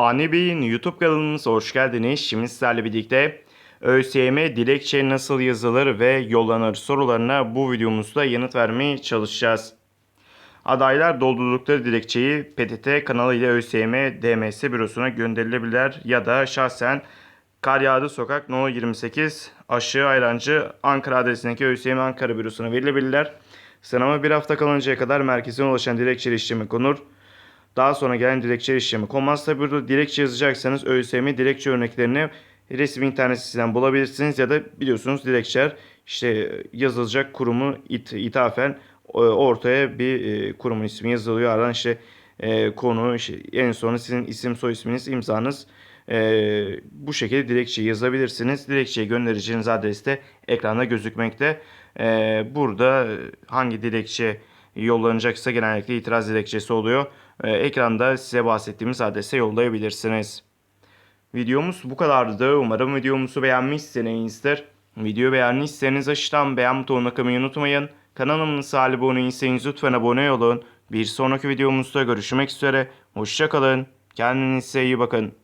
Fani Bey'in YouTube kanalımıza hoş geldiniz. Şimdi sizlerle birlikte ÖSYM dilekçe nasıl yazılır ve yollanır sorularına bu videomuzda yanıt vermeye çalışacağız. Adaylar doldurdukları dilekçeyi PTT kanalı ile ÖSYM DMS bürosuna gönderilebilir ya da şahsen Kar Yağdı Sokak No 28 Aşı Ayrancı Ankara adresindeki ÖSYM Ankara bürosuna verilebilirler. Sınava bir hafta kalıncaya kadar merkezine ulaşan dilekçe işlemi konur. Daha sonra gelen dilekçe işlemi. Tabi burada dilekçe yazacaksanız ÖSYM dilekçe örneklerini resmi internet sitesinden bulabilirsiniz ya da biliyorsunuz dilekçeler işte yazılacak kurumu it, ithafen e, ortaya bir e, kurumun ismi yazılıyor. Ardından işte e, konu işte en sonra sizin isim soy isminiz imzanız e, bu şekilde dilekçeyi yazabilirsiniz. Dilekçeyi göndereceğiniz adres de ekranda gözükmekte. E, burada hangi dilekçe yollanacaksa genellikle itiraz dilekçesi oluyor. E, ekranda size bahsettiğimiz adrese yollayabilirsiniz. Videomuz bu kadardı. Umarım videomuzu beğenmişsinizdir. Video beğendiyseniz aşağıdan beğen butonuna kılmayı unutmayın. Kanalımıza abone değilseniz lütfen abone olun. Bir sonraki videomuzda görüşmek üzere. Hoşçakalın. Kendinize iyi bakın.